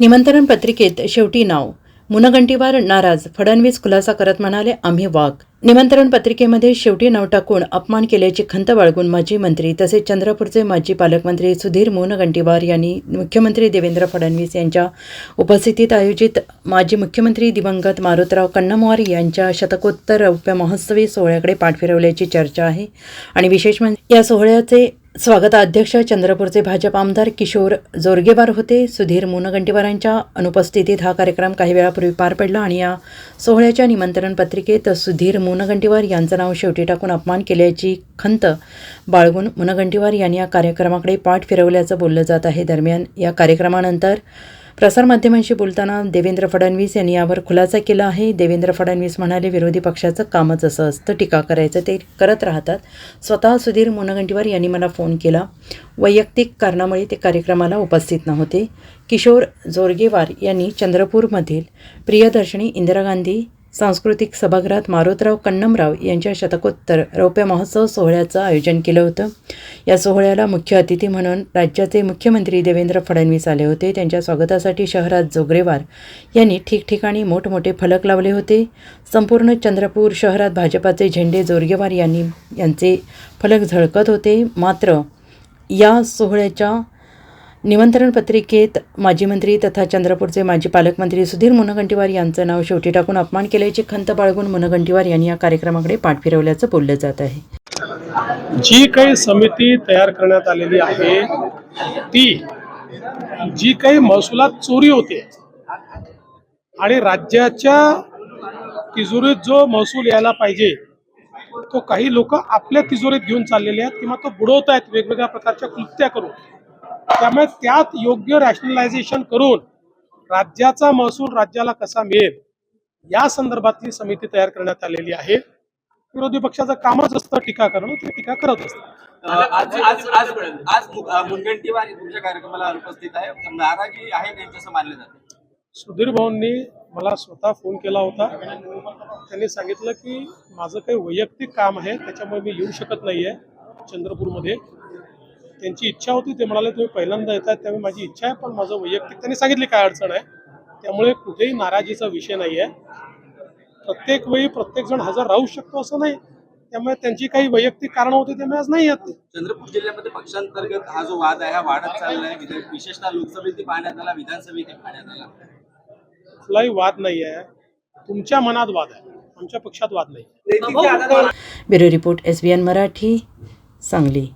निमंत्रण पत्रिकेत शेवटी नाव. मुनगंटीवार नाराज फडणवीस खुलासा करत म्हणाले आम्ही वाघ. निमंत्रण पत्रिकेमध्ये शेवटी नाव टाकून अपमान केल्याची खंत बाळगून माजी मंत्री तसेच चंद्रपूरचे माजी पालकमंत्री सुधीर मुनगंटीवार यांनी मुख्यमंत्री देवेंद्र फडणवीस यांच्या उपस्थितीत आयोजित माजी मुख्यमंत्री दिवंगत मारुतराव कन्नमवार यांच्या शतकोत्तर रौप्य महोत्सवी सोहळ्याकडे पाठ फिरवल्याची चर्चा आहे. आणि विशेष म्हणजे या सोहळ्याचे स्वागताध्यक्ष चंद्रपूरचे भाजप आमदार किशोर जोरगेवार होते. सुधीर मुनगंटीवारांच्या अनुपस्थितीत हा कार्यक्रम काही वेळापूर्वी पार पडला आणि या सोहळ्याच्या निमंत्रण पत्रिकेत सुधीर मुनगंटीवार यांचं नाव शेवटी टाकून अपमान केल्याची खंत बाळगून मुनगंटीवार यांनी या कार्यक्रमाकडे पाठ फिरवल्याचं बोललं जात आहे. दरम्यान या कार्यक्रमानंतर प्रसारमाध्यमांशी बोलताना देवेंद्र फडणवीस यांनी यावर खुलासा केला आहे. देवेंद्र फडणवीस म्हणाले विरोधी पक्षाचं कामच असं असतं. टीका करायचं ते करत राहतात. स्वतः सुधीर मुनगंटीवार यांनी मला फोन केला. वैयक्तिक कारणामुळे ते कार्यक्रमाला उपस्थित नव्हते. किशोर जोरगेवार यांनी चंद्रपूरमधील प्रियदर्शनी इंदिरा गांधी सांस्कृतिक सभागृहात मारुतराव कन्नमराव यांच्या शतकोत्तर रौप्य महोत्सव सोहळ्याचं आयोजन केलं होतं. या सोहळ्याला मुख्य अतिथी म्हणून राज्याचे मुख्यमंत्री देवेंद्र फडणवीस आले होते. त्यांच्या स्वागतासाठी शहरात जोगरेवार यांनी ठिकठिकाणी मोठमोठे फलक लावले होते. संपूर्ण चंद्रपूर शहरात भाजपाचे झेंडे जोरगेवार यांनी यांचे फलक झळकत होते. मात्र या सोहळ्याच्या निमंत्रण पत्रिकेत माजी मंत्री तथा चंद्रपूरचे माजी पालकमंत्री सुधीर मुनगंटीवार यांचं नाव शेवटी टाकून अपमान केल्याची खंत बाळगून मुनगंटीवार यांनी या कार्यक्रमाकडे पाठ फिरवल्याचं बोललं जात आहे. जी काही समिती तयार करण्यात आलेली आहे ती जी काही महसुलात चोरी होते आणि राज्याच्या तिजोरीत जो महसूल यायला पाहिजे तो काही लोक आपल्या तिजोरीत घेऊन चाललेले आहेत किंवा तो बुडवत आहेत वेगवेगळ्या प्रकारच्या कृत्या करून. त्यामुळे त्यात योग्य रॅशनलायझेशन करून राज्याचा महसूल राज्याला कसा मिळेल या संदर्भातली समिती तयार करण्यात आलेली आहे. विरोधी पक्षाचं कामच असतं टीका करणं ते टीका करत असतात. आज आज आज आज मुनगंटीवार तुमच्या कार्यक्रमाला अनुपस्थित आहे. नाराजी आहे त्यांच्याचं मानलं जाते? सुधीर भाऊंनी मला स्वतः फोन केला होता. त्यांनी सांगितलं की माझं काही वैयक्तिक काम आहे त्याच्यामुळे मी येऊ शकत नाही आहे चंद्रपूरमध्ये. त्यांची इच्छा होती ते म्हणाले तुम्ही पहिल्यांदा येतात त्यामुळे माझी इच्छा आहे पण माझं वैयक्तिक त्यांनी सांगितली काय अडचण आहे. त्यामुळे कुठेही नाराजीचा विषय नाही आहे प्रत्येक वेळी प्रत्येक जण हजर राहू शकतो असं नाही. त्यामुळे त्यांची काही वैयक्तिक कारण होती त्यामुळे आज नाही येत. ते. चंद्रपूर जिल्ह्यामध्ये पक्षांतर्गत हा जो वाद आहे हा वाढत चाललाय विशेषतः लोकसभेत पाहण्यात आला विधानसभेत पाहण्यात आला. कुठलाही वाद नाही आहे. तुमच्या मनात वाद आहे. आमच्या पक्षात वाद नाही. Bureau report S B N Marathi Sangli.